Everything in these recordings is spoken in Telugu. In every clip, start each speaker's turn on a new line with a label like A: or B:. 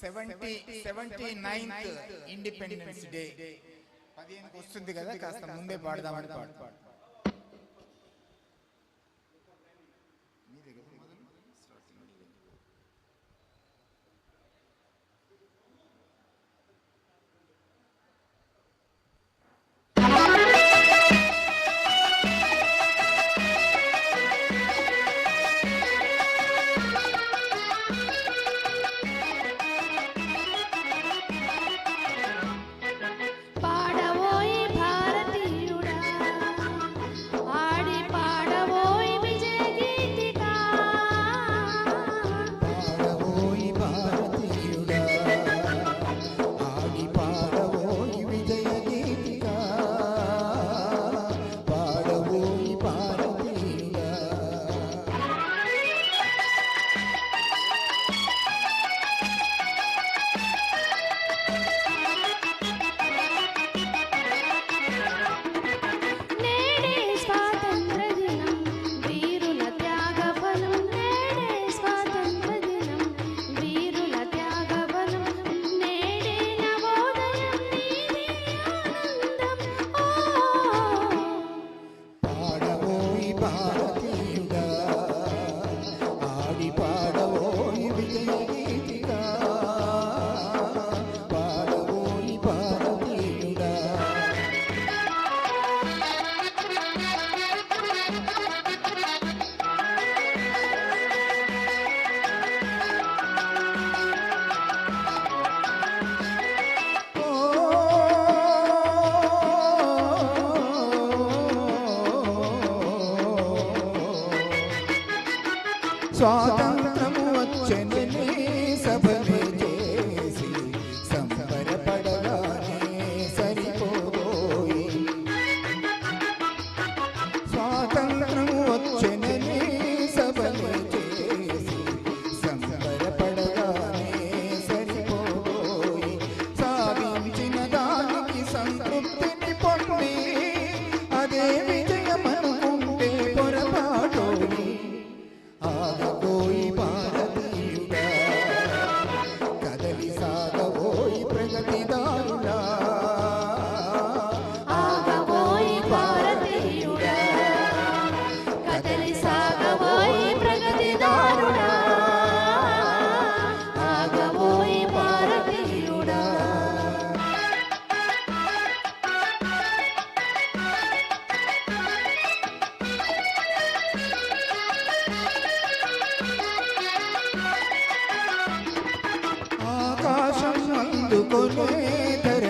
A: Seventy seventy ninth independence day పదిహేను వస్తుంది కదా కాస్త ముందే పాడదామని పాడు.
B: స్వాతంత్రము వచ్చెనని సభని చేసి సంబరపడగానే సరిపోయి. స్వాతంత్రము వచ్చెనని సభని చేసి సంబరపడగానే సరిపోయి సాధించిన దానికి సంతృప్తిని పొంది అదేమి అందుకునే ధర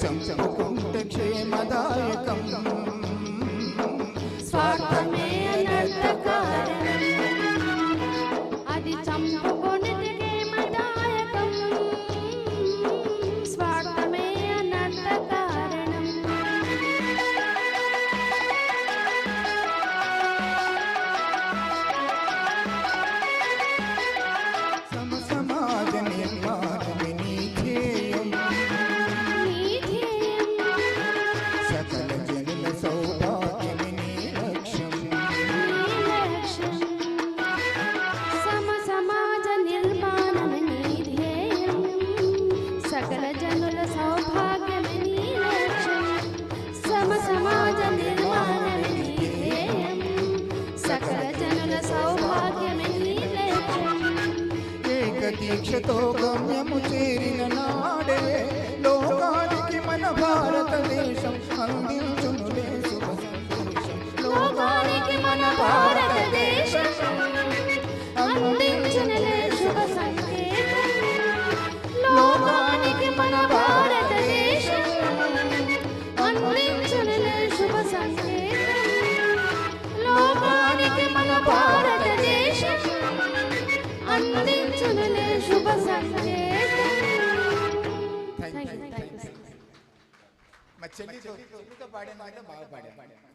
B: చంపుకుంటే క్షేమదాయకం.
C: స్వార్థ
B: దీక్షతో గమ్యము చేరిన
A: నా പാടിയെന്നാണ് ബാബു പാടിയ